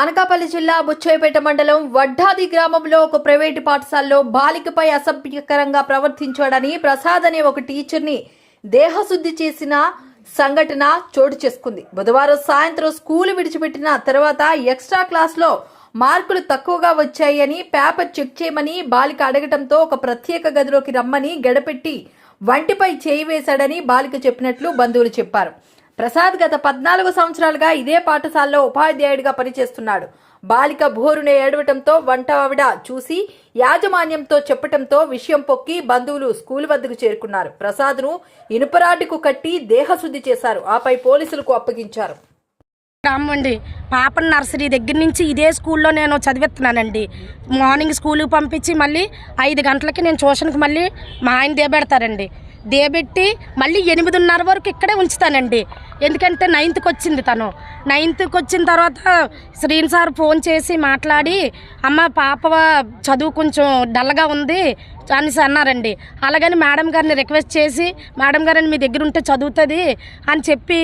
అనకాపల్లి జిల్లా బుచ్చయ్యపేట మండలం వడ్డాది గ్రామంలో ఒక ప్రైవేటు పాఠశాలలో బాలికపై అసభ్యకరంగా ప్రవర్తించాడని ప్రసాద్ అనే ఒక టీచర్ని దేహశుద్ధి చేసిన సంఘటన చోటు చేసుకుంది. బుధవారం సాయంత్రం స్కూల్ విడిచిపెట్టిన తర్వాత ఎక్స్ట్రా క్లాస్లో మార్కులు తక్కువగా వచ్చాయని పేపర్ చెక్ చేయమని బాలిక అడగటంతో ఒక ప్రత్యేక గదిలోకి రమ్మని గడపెట్టి వంటిపై చేయి వేశాడని బాలిక చెప్పినట్లు బంధువులు చెప్పారు. ప్రసాద్ గత పద్నాలుగు సంవత్సరాలుగా ఇదే పాఠశాలలో ఉపాధ్యాయుడిగా పనిచేస్తున్నాడు. బాలిక భోరునే ఏడవటంతో వంట ఆవిడ చూసి యాజమాన్యంతో చెప్పటంతో విషయం పొక్కి బంధువులు స్కూల్ వద్దకు చేరుకున్నారు. ప్రసాద్ను ఇనుపరాడ్డుకు కట్టి దేహశుద్ధి చేశారు. ఆపై పోలీసులకు అప్పగించారు. రామ్మండి పాప నర్సరీ దగ్గర నుంచి ఇదే స్కూల్లో నేను చదివిస్తున్నానండి. మార్నింగ్ స్కూల్కి పంపించి మళ్ళీ ఐదు గంటలకి నేను ట్యూషన్కి మళ్ళీ మా ఆయన దేబెడతారండి దేబెట్టి మళ్ళీ ఎనిమిదిన్నర వరకు ఇక్కడే ఉంచుతానండి. ఎందుకంటే నైన్త్కి వచ్చింది తను. నైన్త్కి వచ్చిన తర్వాత శ్రీన్ సార్ ఫోన్ చేసి మాట్లాడి అమ్మ పాప చదువు కొంచెం డల్గా ఉంది అనేసి అన్నారండి. అలాగని మేడం గారిని రిక్వెస్ట్ చేసి మేడం గారిని మీ దగ్గర ఉంటే చదువుతుంది అని చెప్పి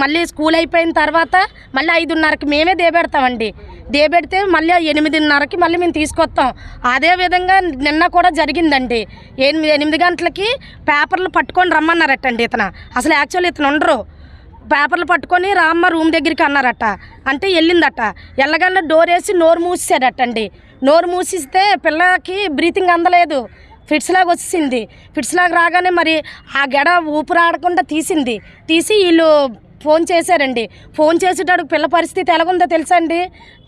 మళ్ళీ స్కూల్ అయిపోయిన తర్వాత మళ్ళీ ఐదున్నరకి మేమే దేబెడతామండి. దేబెడితే మళ్ళీ ఎనిమిదిన్నరకి మళ్ళీ మేము తీసుకొస్తాం. అదే విధంగా నిన్న కూడా జరిగిందండి. ఎనిమిది ఎనిమిది గంటలకి పేపర్లు పట్టుకొని రమ్మన్నారటండి ఇతను. అసలు యాక్చువల్ ఇతను ఉండరు. పేపర్లు పట్టుకొని రామ్మ రూమ్ దగ్గరికి అన్నారట. అంటే వెళ్ళిందట. వెళ్ళగానే డోర్ వేసి నోరు మూసేసాడటండి నోరు మూసిస్తే పిల్లకి బ్రీతింగ్ అందలేదు. ఫిట్స్ లాగా వచ్చింది ఫిట్స్ లాగా రాగానే మరి ఆ గెడ ఊపిరాడకుండా తీసింది. తీసి వీళ్ళు ఫోన్ చేశారండి. ఫోన్ చేసేటప్పుడు పిల్ల పరిస్థితి ఎలాగుందో తెలుసా అండి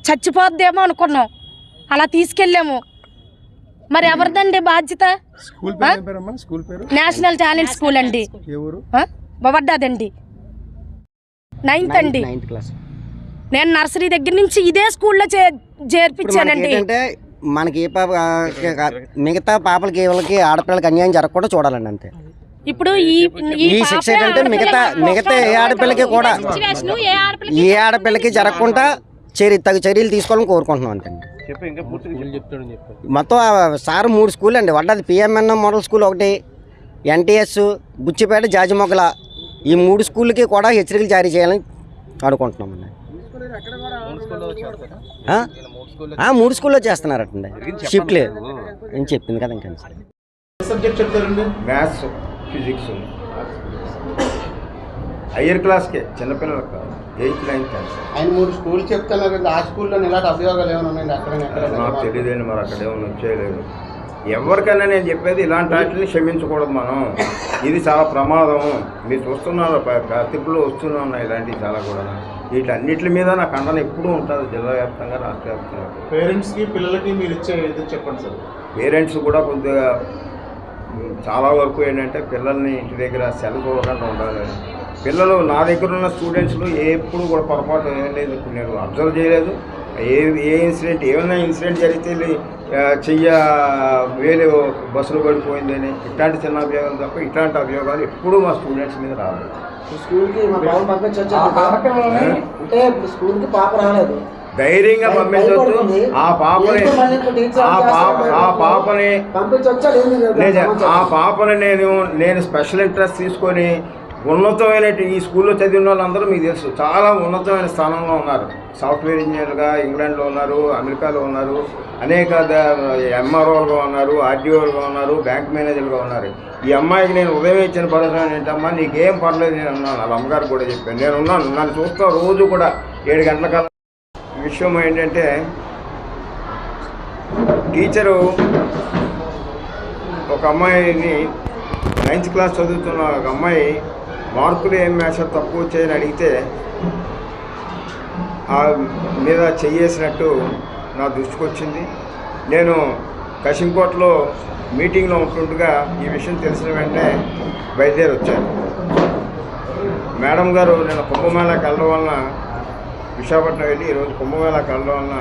చచ్చిపోద్దేమో అనుకున్నాం. అలా తీసుకెళ్ళాము. మరి ఎవరిదండి బాధ్యత? స్కూల్ పేరు ఏం పేరమ్మా? స్కూల్ పేరు? నేషనల్ టాలెంట్ స్కూల్ అండి. ఏ ఊరు? బవడ్డాదండి నైన్త్ అండి. నేను నర్సరీ దగ్గర నుంచి ఇదే స్కూల్లో చే చేర్పించానండి. మనకి ఏ పాప మిగతా పాపలకి వీళ్ళకి ఆడపిల్లలకి అన్యాయం జరగకుండా చూడాలండి అంతే. ఇప్పుడు ఈ ఈ శిక్ష ఏంటంటే మిగతా మిగతా ఏ ఆడపిల్లకి కూడా ఏ ఆడపిల్లకి జరగకుండా చర్య తగు చర్యలు తీసుకోవాలని కోరుకుంటున్నాం అంతే. మొత్తం సార్ మూడు స్కూల్ అండి. వడ్డది పిఎంఎన్ మోడల్ స్కూల్ ఒకటి ఎన్టీఎస్ బుచ్చిపేట జాజిమొగ్గల ఈ మూడు స్కూళ్ళకి కూడా హెచ్చరికలు జారీ చేయాలని అనుకుంటున్నాం అండి ఆ? ఆ, మూడు స్కూల్లో చేస్తున్నారటండి. షిఫ్ట్ లేదు నేను చెప్పింది కదా ఇంకా సబ్జెక్ట్ చెప్తారండి? మ్యాథ్స్ ఫిజిక్స్ హయ్యర్ క్లాస్కే చిన్నపిల్లలకు కాదు. ఎయిత్ నైన్త్ టెన్త్ ఆయన మూడు స్కూల్ చెప్తున్నారు కదా ఆ స్కూల్లో ఇలాంటి అభియోగాలు ఏమైనా ఉన్నాయండి? అక్కడ నాకు తెలియదండి మరి అక్కడ ఏమైనా వచ్చేయలేదు ఎవరికైనా నేను చెప్పేది ఇలాంటి వాటిని క్షమించకూడదు మనం. ఇది చాలా ప్రమాదం. మీరు చూస్తున్నారు తిప్పులు వస్తూనే ఉన్నాయి ఇలాంటివి చాలా కూడా. వీటన్నిటి మీద నా ఖండన ఎప్పుడూ ఉంటుంది. జిల్లా వ్యాప్తంగా రాష్ట్ర వ్యాప్తంగా. పేరెంట్స్కి పిల్లలకి మీరు ఇచ్చే ఇది చెప్పండి సార్. పేరెంట్స్ కూడా కొద్దిగా చాలా వరకు ఏంటంటే పిల్లల్ని ఇంటి దగ్గర సెల్ చూడకుండా ఉండాలి. పిల్లలు నా దగ్గర ఉన్న స్టూడెంట్స్లో ఎప్పుడు కూడా పొరపాటు ఏం లేదు. నేను అబ్జర్వ్ చేయలేదు. ఏ ఏ ఇన్సిడెంట్ ఏమైనా ఇన్సిడెంట్ జరిగితే చెయ్య వేలు బస్సులో పడిపోయిందని ఇట్లాంటి చిన్న అభియోగాలు తప్ప ఇట్లాంటి అభియోగాలు ఎప్పుడూ మా స్టూడెంట్స్ మీద రాలేదు. స్కూల్కి మా పాప పంపించవచ్చు అంటే స్కూల్కి పాప రాలేదు. ధైర్యంగా పంపించవచ్చు ఆ పాపని ఆ పాప ఆ పాపని ఆ పాపని నేను నేను స్పెషల్ ఇంట్రెస్ట్ తీసుకొని ఉన్నతమైన ఈ స్కూల్లో చదివిన వాళ్ళందరూ మీకు తెలుసు. చాలా ఉన్నతమైన స్థానంలో ఉన్నారు. సాఫ్ట్వేర్ ఇంజనీర్గా ఇంగ్లాండ్లో ఉన్నారు అమెరికాలో ఉన్నారు అనేక ఎంఆర్ఓలుగా ఉన్నారు ఆర్డీఓలుగా ఉన్నారు బ్యాంక్ మేనేజర్గా ఉన్నారు. ఈ అమ్మాయికి నేను ఉదయం ఇచ్చిన భరోసా ఏంటమ్మా నీకేం పర్లేదు నేను ఉన్నాను. వాళ్ళ అమ్మగారు కూడా చెప్పాను నేను ఉన్నాను. నన్ను చూస్తా రోజు కూడా ఏడు గంటల కల్లా. విషయం ఏంటంటే టీచరు ఒక అమ్మాయిని నైన్త్ క్లాస్ చదువుతున్న ఒక అమ్మాయి మార్కులు ఏం మేష తక్కువ వచ్చాయని అడిగితే ఆ మీద చెయ్యేసినట్టు నా దృష్టికి వచ్చింది. నేను కశింకోటలో మీటింగ్లో ఉంటుండగా ఈ విషయం తెలిసిన వెంటనే బయలుదేరి వచ్చాను. మేడం గారు నేను కుంభమేళాకి వెళ్ళడం వలన విశాఖపట్నం వెళ్ళి ఈరోజు కుంభమేళాకి వెళ్ళడం వలన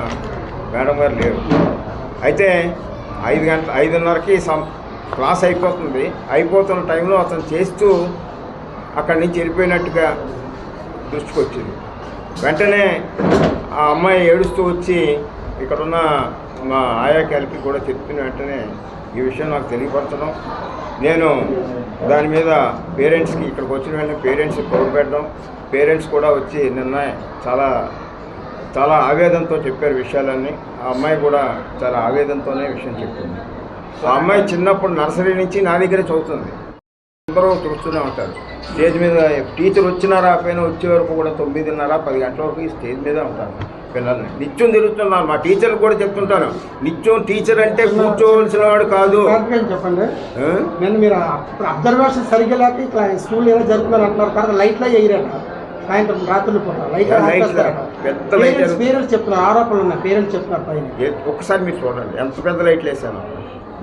మేడం గారు లేరు. అయితే ఐదు గంటల ఐదున్నరకి సం క్లాస్ అయిపోతుంది. అయిపోతున్న టైంలో అతను చేస్తూ అక్కడి నుంచి వెళ్ళిపోయినట్టుగా దృష్టికి వచ్చింది వెంటనే ఆ అమ్మాయి ఏడుస్తూ వచ్చి ఇక్కడున్న మా ఆయా కలిపి కూడా చెప్పిన వెంటనే ఈ విషయం నాకు తెలియపరచడం నేను దాని మీద పేరెంట్స్కి ఇక్కడికి వచ్చిన వెంటనే పేరెంట్స్కి కౌరు పెట్టడం పేరెంట్స్ కూడా వచ్చి నిన్న చాలా చాలా ఆవేదనతో చెప్పారు విషయాలన్నీ. ఆ అమ్మాయి కూడా చాలా ఆవేదనతోనే విషయం చెప్పింది. ఆ అమ్మాయి చిన్నప్పుడు నర్సరీ నుంచి నా దగ్గరే చదువుతుంది. అందరూ చూస్తూనే ఉంటారు. స్టేజ్ మీద టీచర్ వచ్చినా రాకపోయినా వచ్చే వరకు కూడా తొమ్మిదిన్నర పది గంటల వరకు ఈ స్టేజ్ మీదే ఉంటాను పిల్లల్ని. నిత్యం తిరుగుతున్నాను. మా టీచర్లు కూడా చెప్తుంటాను. నిత్యం టీచర్ అంటే కూర్చోవలసిన వాడు కాదు. చెప్పండి? నేను మీరు అబ్జర్వేషన్ సరిగ్గా లేక ఇట్లా స్కూల్ ఏదో జరుగుతున్నారు అంటున్నారు. తర్వాత లైట్లో వేయరట. సాయంత్రం రాత్రులు పూట లైట్ పెద్ద లైట్ పేరెంట్స్ చెప్తున్నారు. ఆరోపణలు ఉన్నాయి. పేరెంట్స్ చెప్తున్నారు పైన. ఒక్కసారి మీరు చూడండి. ఎంత పెద్ద లైట్లు వేసాను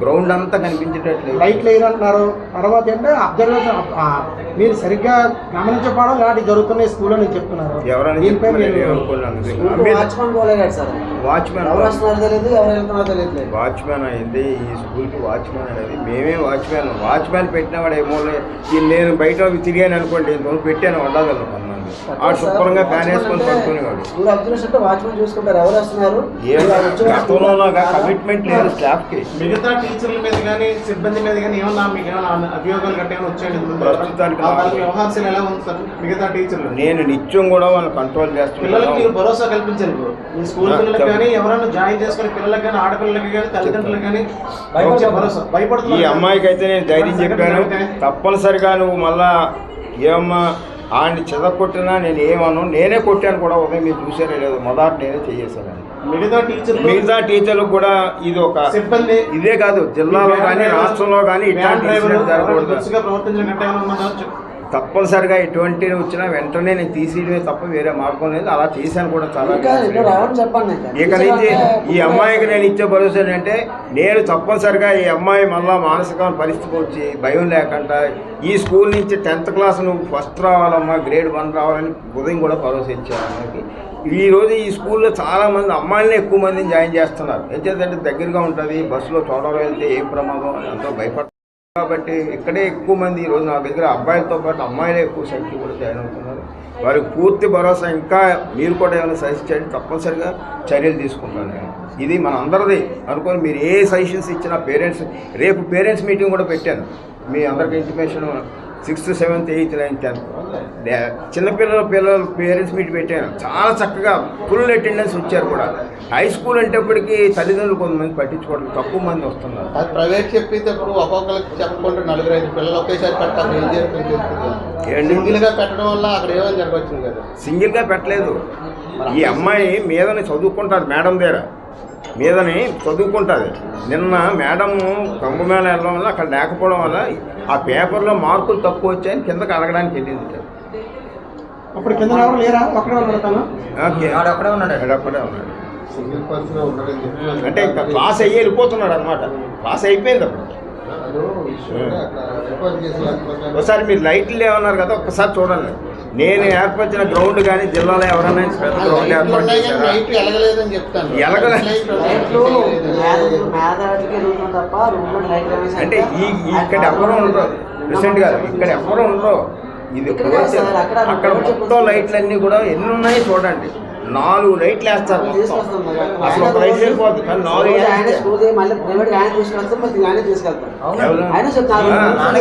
గ్రౌండ్ అంతా కనిపించేటట్లు లైట్లు వేయరంటున్నారు తర్వాత ఏంటంటే అబ్జర్వేషన్ మీరు సరిగ్గా గమనించకపోవడం ఇలాంటి జరుగుతున్నాయి స్కూల్లో నేను చెప్తున్నారు వాచ్మెన్ వాచ్మెన్ అయింది ఈ స్కూల్కి వాచ్మెన్ అనేది మేమే వాచ్మెన్ వాచ్మెన్ పెట్టినవాడు ఏమో నేను బయట తిరిగాను అనుకోండి పెట్టాను వండగలను కొంతమంది ఆ శుభ్రంగా ఫ్యాన్ వేసుకొని పడుకునేవాడు అబ్జర్వేషన్ వాచ్మెన్ చూసుకుంటారు ఎవరు వస్తున్నారు? కమిట్మెంట్ లేదు స్టాఫ్కి మిగతా టీచర్ల మీద కానీ సిబ్బంది మీద కానీ ఏమన్నా మీకు ఏమైనా అభియోగాలు గట్రా ఏమైనా వచ్చాయండి? ప్రస్తుతానికి వాళ్ళ వ్యవహారశీల ఎలా ఉంది సార్ మిగతా టీచర్లు నేను నిత్యం కూడా వాళ్ళని కంట్రోల్ పిల్లలకు చేస్తున్నాను మీరు భరోసా కల్పించారు. మీ స్కూల్ పిల్లలకు. కానీ ఎవరైనా జాయిన్ చేసుకునే పిల్లలకు కానీ ఆడపిల్లలకి కానీ తల్లిదండ్రులకు కానీ. భరోసా. ఈ భయపడుతున్నారు అమ్మాయికి అయితే నేను ధైర్యం చెప్పాను. తప్పనిసరిగా నువ్వు మళ్ళా ఏమమ్మా ఆయన్ని చెదకొట్టినా నేను ఏమను నేనే కొట్టాను కూడా ఉదయం మీరు చూసారే లేదు. మొదట నేనే చేసేసాను మిగతా టీచర్లు మిగతా టీచర్లకు కూడా ఇది ఒక సిబ్బంది ఇదే కాదు జిల్లాలో కానీ రాష్ట్రంలో కానీ ఇట్లాంటి తప్పనిసరిగా ఎటువంటి వచ్చినా వెంటనే నేను తీసేయడమే తప్ప వేరే మార్గం లేదు. అలా చేశాను కూడా చాలా ఇంకా నుంచి ఈ అమ్మాయికి నేను ఇచ్చే భరోసా ఏంటంటే నేను తప్పనిసరిగా ఈ అమ్మాయి మళ్ళా మానసిక పరిస్థితికి వచ్చి భయం లేకుండా ఈ స్కూల్ నుంచి టెన్త్ క్లాస్ నువ్వు ఫస్ట్ రావాలమ్మా గ్రేడ్ వన్ రావాలని ఉదయం కూడా భరోసా ఇచ్చాను అమ్మాయికి. ఈ రోజు ఈ స్కూల్లో చాలా మంది అమ్మాయిలనే ఎక్కువ మందిని జాయిన్ చేస్తున్నారు. ఏంటంటే దగ్గరగా ఉంటుంది బస్సులో తోటలో వెళ్తే ఏం ప్రమాదం ఎంతో భయపడ కాబట్టి ఇక్కడే ఎక్కువ మంది ఈరోజు నా దగ్గర అబ్బాయిలతో పాటు అమ్మాయిలే ఎక్కువ సంఖ్య కూడా జాయిన్ అవుతున్నారు. వారికి పూర్తి భరోసా ఇంకా మీరు కూడా ఏమైనా సజెస్ట్ చేయండి తప్పనిసరిగా చర్యలు తీసుకుంటాను నేను. ఇది మన అందరిది. అనుకొని మీరు ఏ సజెషన్స్ ఇచ్చినా పేరెంట్స్ రేపు పేరెంట్స్ మీటింగ్ కూడా పెట్టాను. మీ అందరికి information sixth seventh eighth ninth tenth. చిన్నపిల్లల పిల్లల పేరెంట్స్ మీట్ పెట్టాను. చాలా చక్కగా ఫుల్ అటెండెన్స్ వచ్చారు కూడా. హై స్కూల్ అంటేప్పటికీ తల్లిదండ్రులు కొంతమంది పట్టించుకోవడం తక్కువ మంది వస్తున్నారు. అది ప్రైవేట్ చెప్పేటప్పుడు ఒక్కొక్కరికి చెప్పకుండా నలుగురు ఐదు పిల్లలు ఒకేసారి పెట్టాలి. ఏం జరుగుతుంది ఏంటి? సింగిల్గా పెట్టడం వల్ల అక్కడ ఏమైనా జరగవచ్చు కదా? సింగిల్గా పెట్టలేదు. ఈ అమ్మాయి మీదని చదువుకుంటారు మేడం దగ్గర. మీదని చదువుకుంటుంది. నిన్న మేడం కంగుమేళ వెళ్ళడం వల్ల అక్కడ లేకపోవడం వల్ల ఆ పేపర్లో మార్కులు తక్కువ వచ్చాయని కిందకి అడగడానికి వెళ్ళింది అప్పుడు కింద ఎవరు లేరా? ఒక్కడే ఉన్నాడు తను? అక్కడే ఉన్నాడు. అక్కడే అంటే ఇంకా క్లాస్ అయ్యి వెళ్ళిపోతున్నాడు అనమాట క్లాస్ అయిపోయింది అప్పుడు. ఒకసారి మీరు లైట్లు లేవన్నారు కదా ఒక్కసారి చూడండి. నేను ఏర్పరిచిన గ్రౌండ్ కానీ జిల్లాలో ఎవరైనా పెద్ద గ్రౌండ్ ఏర్పాటు చేశారా? అంటే ఈ ఈ ఇక్కడ ఎవరు ఉండరు. ప్రెసిడెంట్ గారు ఇక్కడ ఎవరు ఉండరు. ఇది అక్కడ అక్కడ మొత్తం లైట్లు అన్ని కూడా ఎన్ని ఉన్నాయి చూడండి. నాలుగు లైట్లు వేస్తారు. అసలు ఒక లైట్ వెళ్ళిపోతుంది కానీ నాలుగు ఆయన వేస్తే- స్కూల్ మళ్ళీ ప్రైవేట్ ఆయన తీసుకెళ్తాం మళ్ళీ ఆయన తీసుకెళ్తాం. ఎవరు? ఆయన చెప్తాను ఆ.